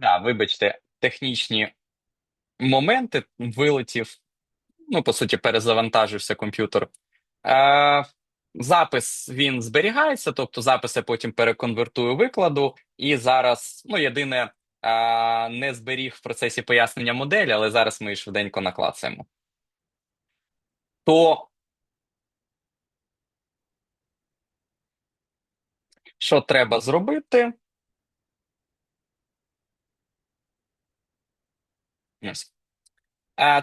Да, вибачте, технічні моменти вилетів. Ну, по суті, перезавантажився комп'ютер. Е, запис він зберігається, тобто запис я потім переконвертую викладу. І зараз, ну, єдине, е, не зберіг в процесі пояснення моделі, але зараз ми швиденько наклацаємо. То що треба зробити? Ось. Е,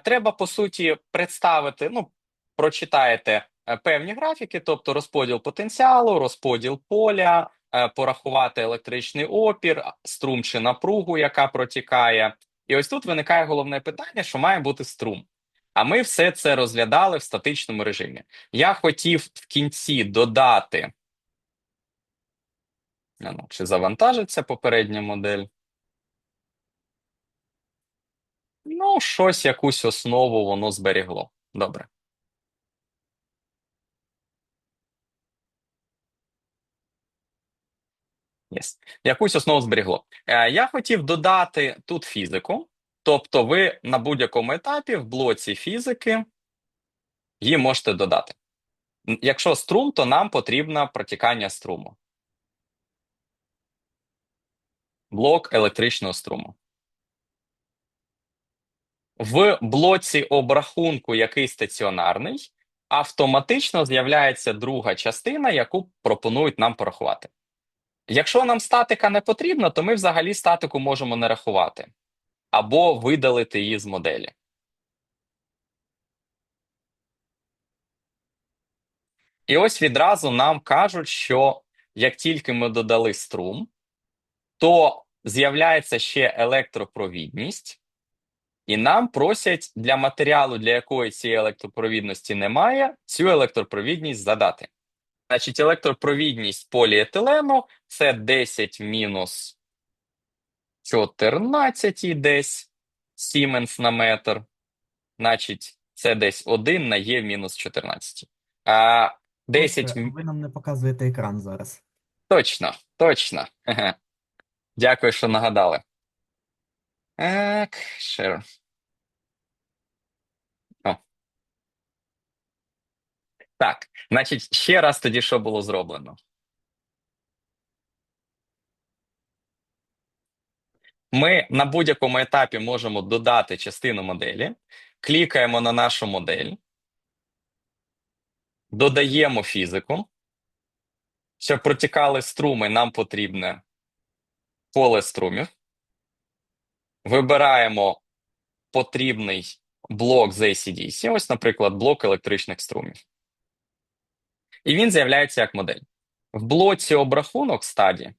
Треба, по суті, представити, ну, прочитаєте е, певні графіки, тобто розподіл потенціалу, розподіл поля, е, порахувати електричний опір, струм чи напругу, яка протікає. І ось тут виникає головне питання, що має бути струм. А ми все це розглядали в статичному режимі. Я хотів в кінці додати, ну, чи завантажиться попередня модель. Ну, щось, якусь основу воно зберігло. Добре. Yes. Якусь основу зберігло. Е, я хотів додати тут фізику. Тобто, ви на будь-якому етапі в блоці фізики її можете додати. Якщо струм, то нам потрібно протікання струму. Блок електричного струму. В блоці обрахунку, який стаціонарний, автоматично з'являється друга частина, яку пропонують нам порахувати. Якщо нам статика не потрібна, то ми взагалі статику можемо не рахувати або видалити її з моделі. І ось відразу нам кажуть, що як тільки ми додали струм, то з'являється ще електропровідність, і нам просять для матеріалу, для якої цієї електропровідності немає, цю електропровідність задати. Значить, електропровідність поліетилену це 10 мінус 14 і десь Сіменс на метр. Значить, це десь 1 на Є в мінус 14. А 10 Вибачте, Ви нам не показуєте екран зараз. Точно, точно. Дякую, що нагадали. Так, share. Так, значить, ще раз тоді, що було зроблено. Ми на будь-якому етапі можемо додати частину моделі, клікаємо на нашу модель, додаємо фізику. Щоб протікали струми, нам потрібне поле струмів. Вибираємо потрібний блок з ось, наприклад, блок електричних струмів. І він з'являється як модель. В блоці обрахунок стадії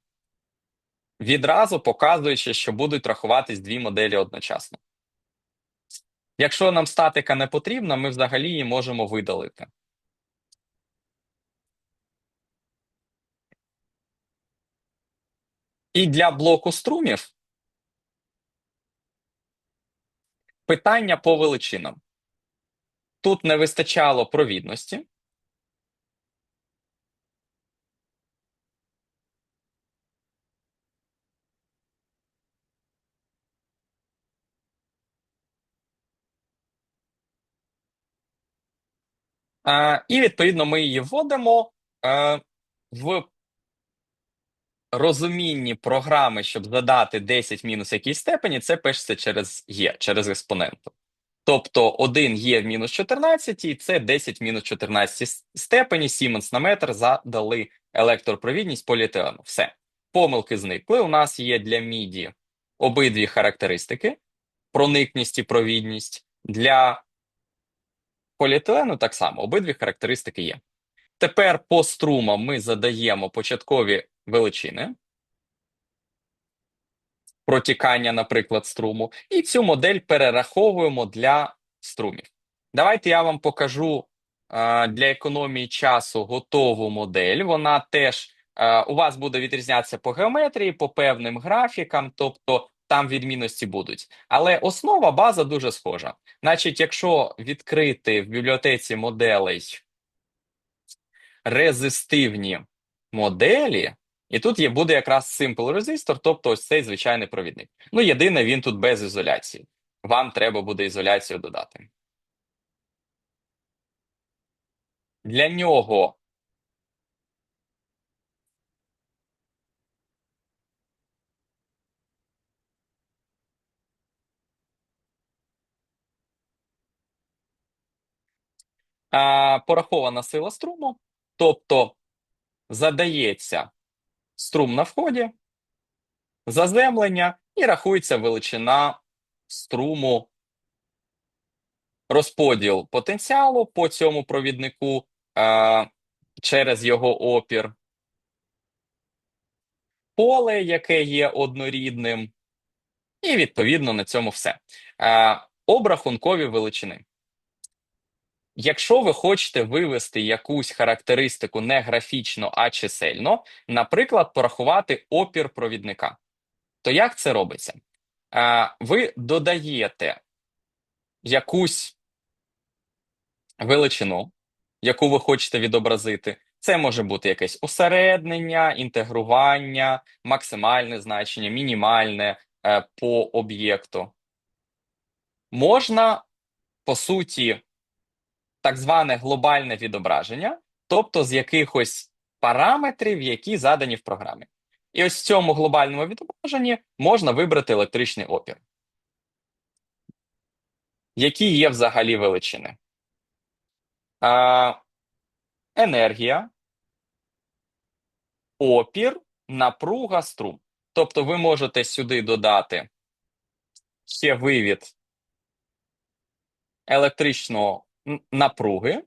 відразу показуючи, що будуть рахуватись дві моделі одночасно. Якщо нам статика не потрібна, ми взагалі її можемо видалити. І для блоку струмів питання по величинам. Тут не вистачало провідності. І відповідно ми її вводимо е, в розумінні програми, щоб задати 10 мінус якійсь степені, це пишеться через Є, через експоненту. Тобто 1 є в мінус 14, і це 10 мінус 14 степені, Сіменс на метр задали електропровідність поліетилену. Все. Помилки зникли. У нас є для міді обидві характеристики: проникність і провідність. Для поліетилену так само обидві характеристики є. Тепер по струмам ми задаємо початкові величини. Протікання, наприклад, струму, і цю модель перераховуємо для струмів. Давайте я вам покажу для економії часу готову модель. Вона теж у вас буде відрізнятися по геометрії, по певним графікам, тобто там відмінності будуть. Але основа база дуже схожа. Значить, якщо відкрити в бібліотеці моделей резистивні моделі, І тут є, буде якраз simple резистор, тобто ось цей звичайний провідник. Ну, єдине, він тут без ізоляції. Вам треба буде ізоляцію додати. Для нього а, порахована сила струму, тобто задається струм на вході, заземлення і рахується величина струму, розподіл потенціалу по цьому провіднику а, через його опір, поле, яке є однорідним, і відповідно на цьому все. А, обрахункові величини. Якщо ви хочете вивести якусь характеристику не графічно, а чисельно, наприклад, порахувати опір провідника, то як це робиться? Ви додаєте якусь величину, яку ви хочете відобразити. Це може бути якесь усереднення, інтегрування, максимальне значення, мінімальне е, по об'єкту. Можна, по суті, так зване глобальне відображення, тобто з якихось параметрів, які задані в програмі. І ось в цьому глобальному відображенні можна вибрати електричний опір. Які є взагалі величини? А, енергія, опір, напруга, струм. Тобто ви можете сюди додати ще вивід електричного напруги.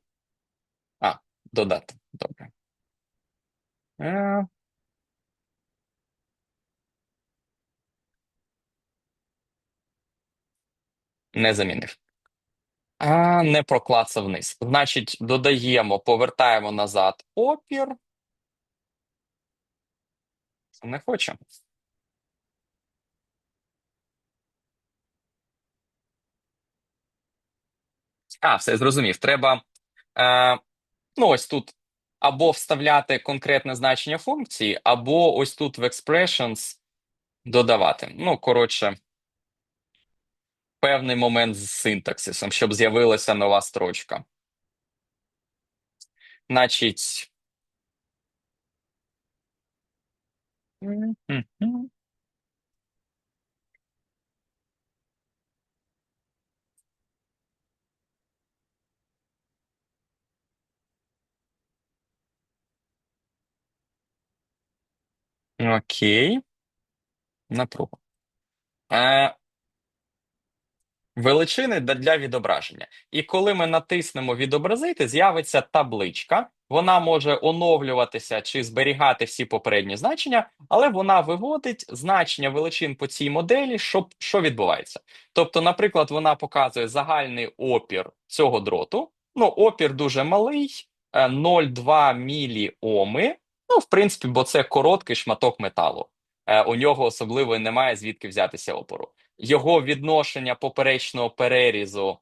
А, додати. Добре. Е, Не замінив. А, не проклацав вниз. Значить, додаємо, повертаємо назад опір. Не хочу. А, все зрозумів. Треба е, ну ось тут або вставляти конкретне значення функції, або ось тут в expressions додавати. Ну, коротше, певний момент з синтаксисом, щоб з'явилася нова строчка. Значить. Окей. Напруга. Е, величини для- відображення. І коли ми натиснемо відобразити, з'явиться табличка. Вона може оновлюватися чи зберігати всі попередні значення, але вона виводить значення величин по цій моделі, що, що відбувається. Тобто, наприклад, вона показує загальний опір цього дроту. Ну, опір дуже малий, е, 0,2 міліоми. Ну, в принципі, бо це короткий шматок металу. Е, У нього особливо немає звідки взятися опору його відношення поперечного перерізу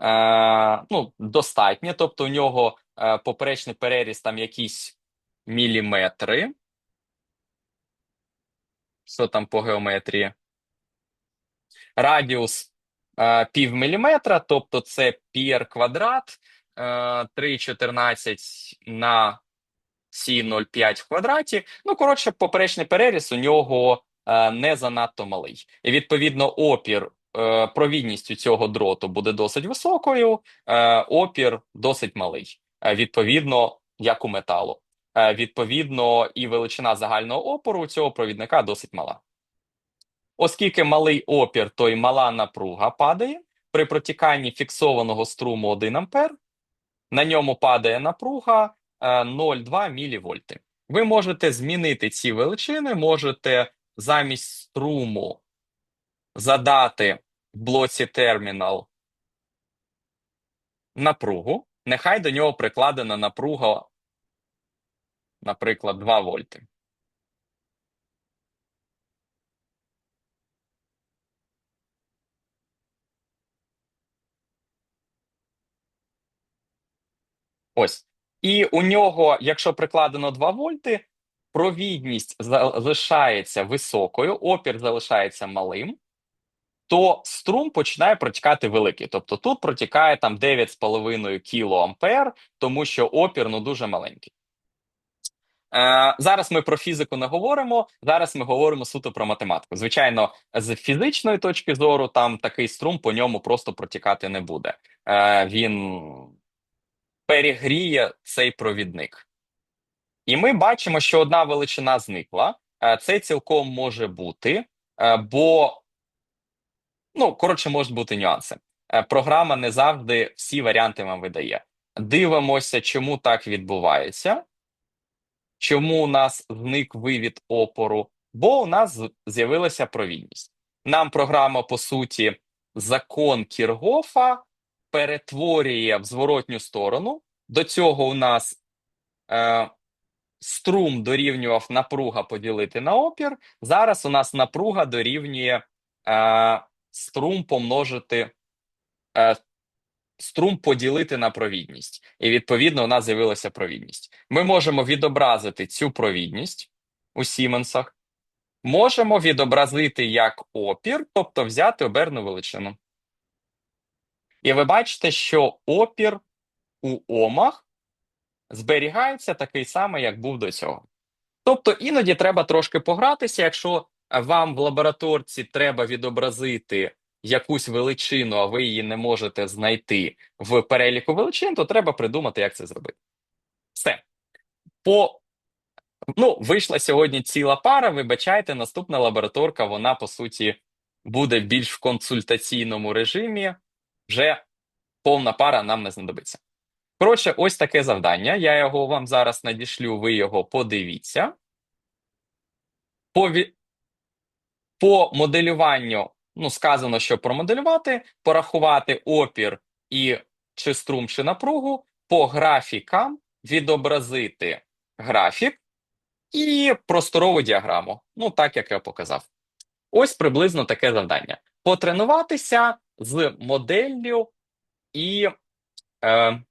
е, ну, достатнє, тобто у нього е, поперечний переріз там якісь міліметри. Що там по геометрії? Радіус е, пів міліметра, тобто це пір квадрат, е, 3,14 на Сі 0,5 в квадраті. Ну, коротше, поперечний переріз у нього е, не занадто малий. І відповідно, опір, е, провідність у цього дроту буде досить високою, е, опір досить малий. Е, відповідно, як у металу. Е, відповідно, і величина загального опору у цього провідника досить мала. Оскільки малий опір, то й мала напруга падає при протіканні фіксованого струму 1 ампер, на ньому падає напруга 0,2 мілівольти. Ви можете змінити ці величини, можете замість струму задати в блоці термінал напругу. Нехай до нього прикладена напруга, наприклад, 2 вольти. Ось. І у нього, якщо прикладено 2 вольти, провідність залишається високою, опір залишається малим, то струм починає протікати великий. Тобто тут протікає там 9,5 кілоампер, тому що опір ну дуже маленький. Е, зараз ми про фізику не говоримо. Зараз ми говоримо суто про математику. Звичайно, з фізичної точки зору, там такий струм по ньому просто протікати не буде. Е, він перегріє цей провідник. І ми бачимо, що одна величина зникла. Е, Це цілком може бути, е, бо, ну, коротше, можуть бути нюанси. Е, Програма не завжди всі варіанти вам видає. Дивимося, чому так відбувається. Чому у нас зник вивід опору? Бо у нас з'явилася провідність. Нам програма, по суті, закон Кіргофа перетворює в зворотню сторону. До цього у нас е, струм дорівнював напруга поділити на опір. Зараз у нас напруга дорівнює е, струм помножити. Е, Струм поділити на провідність, і відповідно у нас з'явилася провідність. Ми можемо відобразити цю провідність у Сіменсах, можемо відобразити як опір, тобто взяти оберну величину. І ви бачите, що опір у омах зберігається такий самий, як був до цього. Тобто іноді треба трошки погратися, якщо вам в лабораторці треба відобразити якусь величину, а ви її не можете знайти в переліку величин, то треба придумати, як це зробити. Все. По ну, вийшла сьогодні ціла пара. Вибачайте, наступна лабораторка, вона по суті буде більш в консультаційному режимі. Вже повна пара нам не знадобиться. Коротше, ось таке завдання. Я його вам зараз надішлю, ви його подивіться. По, ві- по моделюванню, ну, сказано, що промоделювати, порахувати опір і чи струм, чи напругу, по графікам відобразити графік і просторову діаграму. Ну, так як я показав. Ось приблизно таке завдання: потренуватися з моделлю і е,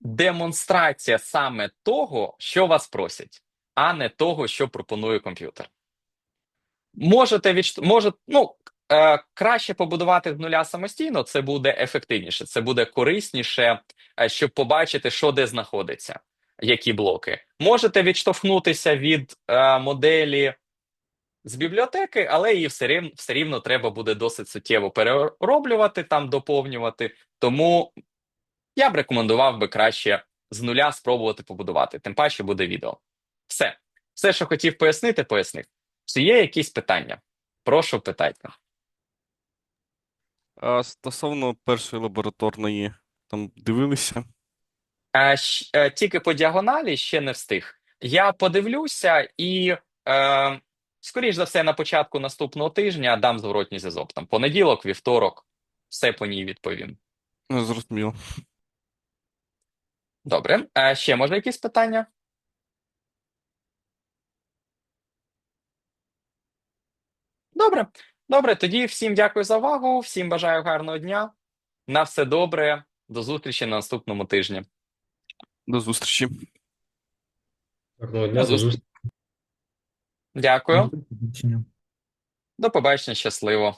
демонстрація саме того, що вас просять, а не того, що пропонує комп'ютер. Можете відш... може, ну, е, краще побудувати з нуля самостійно, це буде ефективніше, це буде корисніше, е, щоб побачити, що де знаходиться, які блоки. Можете відштовхнутися від е, моделі з бібліотеки, але її все рівно, все рівно треба буде досить суттєво перероблювати, там доповнювати. Тому я б рекомендував би краще з нуля спробувати побудувати. Тим паче буде відео. Все. Все, що хотів пояснити, пояснив. Чи є якісь питання? Прошу, питайте. А стосовно першої лабораторної, там дивилися? Щ- е, тільки по діагоналі ще не встиг. Я подивлюся і, е, скоріш за все, на початку наступного тижня дам зворотній зв'язок. Там понеділок, вівторок, все по ній відповім. Ну, Зрозуміло. Добре. Е, ще може якісь питання? Добре. Добре, тоді всім дякую за увагу, всім бажаю гарного дня. На все добре. До зустрічі на наступному тижні. До зустрічі. Гарного дня, до зустрічі. Дякую. До побачення. Щасливо.